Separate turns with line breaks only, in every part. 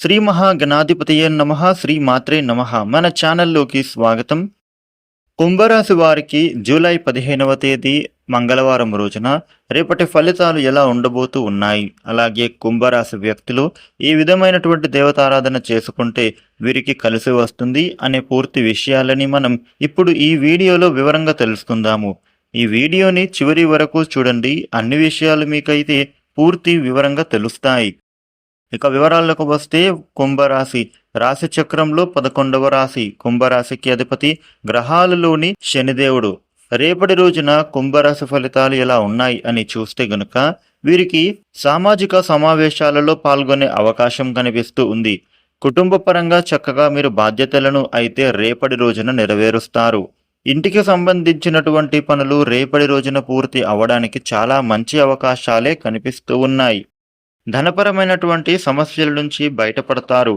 శ్రీ మహాగణాధిపతయ నమ శ్రీ మాత్రే నమ. మన ఛానల్లోకి స్వాగతం. కుంభరాశి వారికి జూలై పదిహేనవ తేదీ మంగళవారం రోజున రేపటి ఫలితాలు ఎలా ఉండబోతూ ఉన్నాయి? అలాగే కుంభరాశి వ్యక్తులు ఈ విధమైనటువంటి దేవతారాధన చేసుకుంటే వీరికి కలిసి వస్తుంది అనే పూర్తి విషయాలని మనం ఇప్పుడు ఈ వీడియోలో వివరంగా తెలుసుకుందాము. ఈ వీడియోని చివరి వరకు చూడండి. అన్ని విషయాలు మీకైతే పూర్తి వివరంగా తెలుస్తాయి. ఇక వివరాలకు వస్తే కుంభరాశి రాశి. చక్రంలో పదకొండవ రాశి. కుంభరాశికి అధిపతి గ్రహాలలోని శనిదేవుడు. రేపటి రోజున కుంభరాశి ఫలితాలు ఎలా ఉన్నాయి అని చూస్తే గనుక వీరికి సామాజిక సమావేశాలలో పాల్గొనే అవకాశం కనిపిస్తూ ఉంది. కుటుంబ పరంగా చక్కగా మీరు బాధ్యతలను అయితే రేపటి రోజున నెరవేరుస్తారు. ఇంటికి సంబంధించినటువంటి పనులు రేపటి రోజున పూర్తి అవడానికి చాలా మంచి అవకాశాలే కనిపిస్తూ ఉన్నాయి. ధనపరమైనటువంటి సమస్యల నుంచి బయటపడతారు.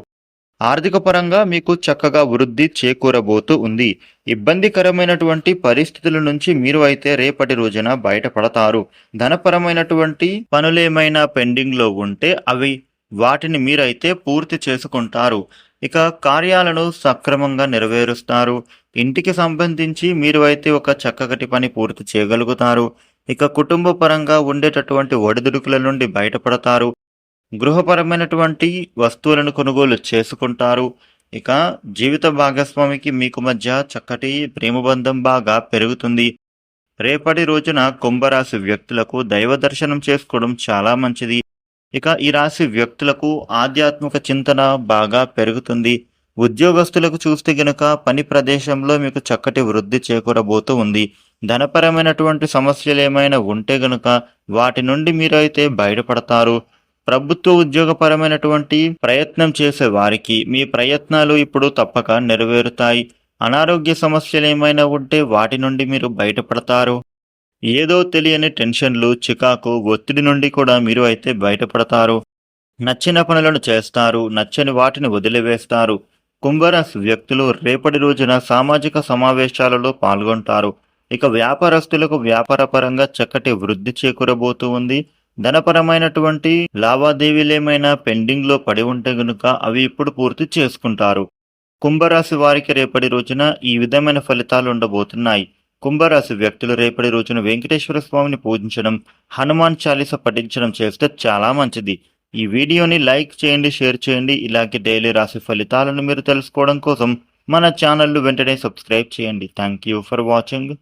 ఆర్థిక పరంగా మీకు చక్కగా వృద్ధి చేకూరబోతూ ఉంది. ఇబ్బందికరమైనటువంటి పరిస్థితుల నుంచి మీరు అయితే రేపటి రోజున బయటపడతారు. ధనపరమైనటువంటి పనులేమైనా పెండింగ్లో ఉంటే అవి వాటిని మీరైతే పూర్తి చేసుకుంటారు. ఇక కార్యాలను సక్రమంగా నెరవేరుస్తారు. ఇంటికి సంబంధించి మీరు అయితే ఒక చక్కటి పని పూర్తి చేయగలుగుతారు. ఇక కుటుంబ పరంగా ఉండేటటువంటి ఒడిదుడుకుల నుండి బయటపడతారు. గృహపరమైనటువంటి వస్తువులను కొనుగోలు చేసుకుంటారు. ఇక జీవిత భాగస్వామికి మీకు మధ్య చక్కటి ప్రేమబంధం బాగా పెరుగుతుంది. రేపటి రోజున కుంభరాశి వ్యక్తులకు దైవ దర్శనం చేసుకోవడం చాలా మంచిది. ఇక ఈ రాశి వ్యక్తులకు ఆధ్యాత్మిక చింతన బాగా పెరుగుతుంది. ఉద్యోగస్తులకు చూస్తే గనుక పని ప్రదేశంలో మీకు చక్కటి వృద్ధి చేకూరబోతూ ఉంది. ధనపరమైనటువంటి సమస్యలు ఏమైనా ఉంటే గనుక వాటి నుండి మీరు అయితే బయటపడతారు. ప్రభుత్వ ఉద్యోగపరమైనటువంటి ప్రయత్నం చేసే వారికి మీ ప్రయత్నాలు ఇప్పుడు తప్పక నెరవేరుతాయి. అనారోగ్య సమస్యలు ఏమైనా ఉంటే వాటి నుండి మీరు బయటపడతారు. ఏదో తెలియని టెన్షన్లు చికాకు ఒత్తిడి నుండి కూడా మీరు అయితే బయటపడతారు. నచ్చిన పనులను చేస్తారు నచ్చని వాటిని వదిలివేస్తారు. కుంభరాశి వ్యక్తులు రేపటి రోజున సామాజిక సమావేశాలలో పాల్గొంటారు. ఇక వ్యాపారస్తులకు వ్యాపారపరంగా చక్కటి వృద్ధి చేకూరబోతూ ఉంది. ధనపరమైనటువంటి లావాదేవీలేమైనా పెండింగ్లో పడి ఉంటే గనుక అవి ఇప్పుడు పూర్తి చేసుకుంటారు. కుంభరాశి వారికి రేపటి రోజున ఈ విధమైన ఫలితాలు ఉండబోతున్నాయి. కుంభరాశి వ్యక్తులు రేపటి రోజున వెంకటేశ్వర స్వామిని పూజించడం హనుమాన్ చాలీస పఠించడం చేస్తే చాలా మంచిది. ఈ వీడియోని లైక్ చేయండి షేర్ చేయండి. ఇలాగే డైలీ రాశి ఫలితాలను మీరు తెలుసుకోవడం కోసం మన ఛానల్ను వెంటనే సబ్స్క్రైబ్ చేయండి. Thank you for watching.